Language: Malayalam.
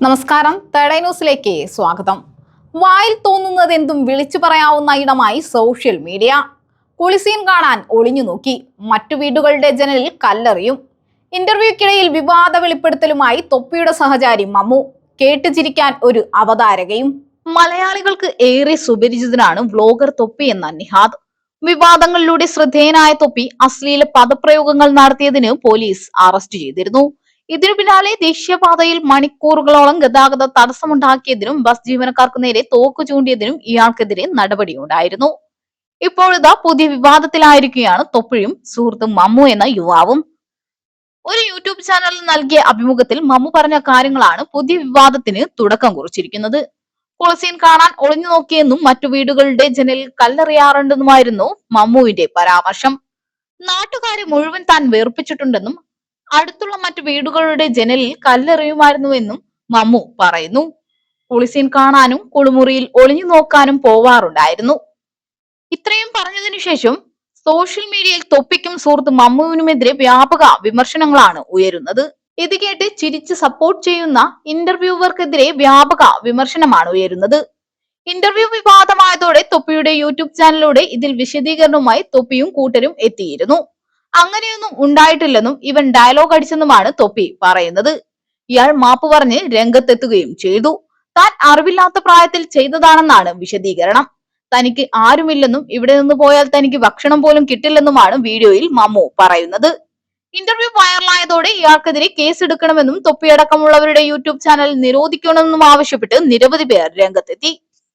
നമസ്കാരം. തടൈ ന്യൂസിലേക്ക് സ്വാഗതം. വായിൽ തോന്നുന്നത് എന്തും വിളിച്ചു പറയാവുന്ന ഇടമായി സോഷ്യൽ മീഡിയ. കുളിസീൻ കാണാൻ ഒളിഞ്ഞു നോക്കി. മറ്റു വീടുകളുടെ ജനലിൽ കല്ലെറിയും. ഇന്റർവ്യൂക്കിടയിൽ വിവാദ വെളിപ്പെടുത്തലുമായി തൊപ്പിയുടെ സഹചാരി മമ്മു. കേട്ടുചിരിക്കാൻ ഒരു അവതാരകയും. മലയാളികൾക്ക് ഏറെ സുപരിചിതനാണ് വ്ലോഗർ തൊപ്പി എന്ന നിഹാദ്. വിവാദങ്ങളിലൂടെ ശ്രദ്ധേയനായ തൊപ്പി അശ്ലീല പദപ്രയോഗങ്ങൾ നടത്തിയതിന് പോലീസ് അറസ്റ്റ് ചെയ്തിരുന്നു. ഇതിനു പിന്നാലെ ദേശീയപാതയിൽ മണിക്കൂറുകളോളം ഗതാഗത തടസ്സമുണ്ടാക്കിയതിനും ബസ് ജീവനക്കാർക്ക് നേരെ തോക്ക് ചൂണ്ടിയതിനും ഇയാൾക്കെതിരെ നടപടിയുണ്ടായിരുന്നു. ഇപ്പോഴിതാ പുതിയ വിവാദത്തിലായിരിക്കുകയാണ് തൊപ്പിഴും സുഹൃത്തും മമ്മു എന്ന യുവാവും. ഒരു യൂട്യൂബ് ചാനലിൽ നൽകിയ അഭിമുഖത്തിൽ മമ്മു പറഞ്ഞ കാര്യങ്ങളാണ് പുതിയ വിവാദത്തിന് തുടക്കം കുറിച്ചിരിക്കുന്നത്. കൊളസീൻ കാണാൻ ഒളിഞ്ഞു നോക്കിയെന്നും മറ്റു വീടുകളുടെ ജനലിൽ കല്ലെറിയാറുണ്ടെന്നുമായിരുന്നു മമ്മുവിന്റെ പരാമർശം. നാട്ടുകാരെ മുഴുവൻ താൻ വെറുപ്പിച്ചിട്ടുണ്ടെന്നും അടുത്തുള്ള മറ്റു വീടുകളുടെ ജനലിൽ കല്ലെറിയുമായിരുന്നുവെന്നും മമ്മു പറയുന്നു. കുളിസീൻ കാണാനും കുളിമുറിയിൽ ഒളിഞ്ഞു നോക്കാനും പോവാറുണ്ടായിരുന്നു. ഇത്രയും പറഞ്ഞതിനു ശേഷം സോഷ്യൽ മീഡിയയിൽ തൊപ്പിക്കും സുഹൃത്ത് മമ്മുവിനുമെതിരെ വ്യാപക വിമർശനങ്ങളാണ് ഉയരുന്നത്. ഇത് കേട്ട് ചിരിച്ച് സപ്പോർട്ട് ചെയ്യുന്ന ഇന്റർവ്യൂവർക്കെതിരെ വ്യാപക വിമർശനമാണ് ഉയരുന്നത്. ഇന്റർവ്യൂ വിവാദമായതോടെ തൊപ്പിയുടെ യൂട്യൂബ് ചാനലിലൂടെ ഇതിൽ വിശദീകരണവുമായി തൊപ്പിയും കൂട്ടരും എത്തിയിരുന്നു. അങ്ങനെയൊന്നും ഉണ്ടായിട്ടില്ലെന്നും ഇവൻ ഡയലോഗ് അടിച്ചെന്നുമാണ് തൊപ്പി പറയുന്നത്. ഇയാൾ മാപ്പ് പറഞ്ഞ് രംഗത്തെത്തുകയും ചെയ്തു. താൻ അറിവില്ലാത്ത പ്രായത്തിൽ ചെയ്തതാണെന്നാണ് വിശദീകരണം. തനിക്ക് ആരുമില്ലെന്നും ഇവിടെ നിന്ന് പോയാൽ തനിക്ക് ഭക്ഷണം പോലും കിട്ടില്ലെന്നുമാണ് വീഡിയോയിൽ മമ്മു പറയുന്നത്. ഇന്റർവ്യൂ വൈറലായതോടെ ഇയാൾക്കെതിരെ കേസെടുക്കണമെന്നും തൊപ്പിയടക്കമുള്ളവരുടെ യൂട്യൂബ് ചാനൽ നിരോധിക്കണമെന്നും ആവശ്യപ്പെട്ട് നിരവധി പേർ രംഗത്തെത്തി.